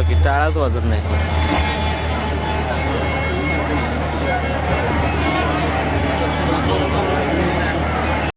बाकी टाळाच वाजत नाही.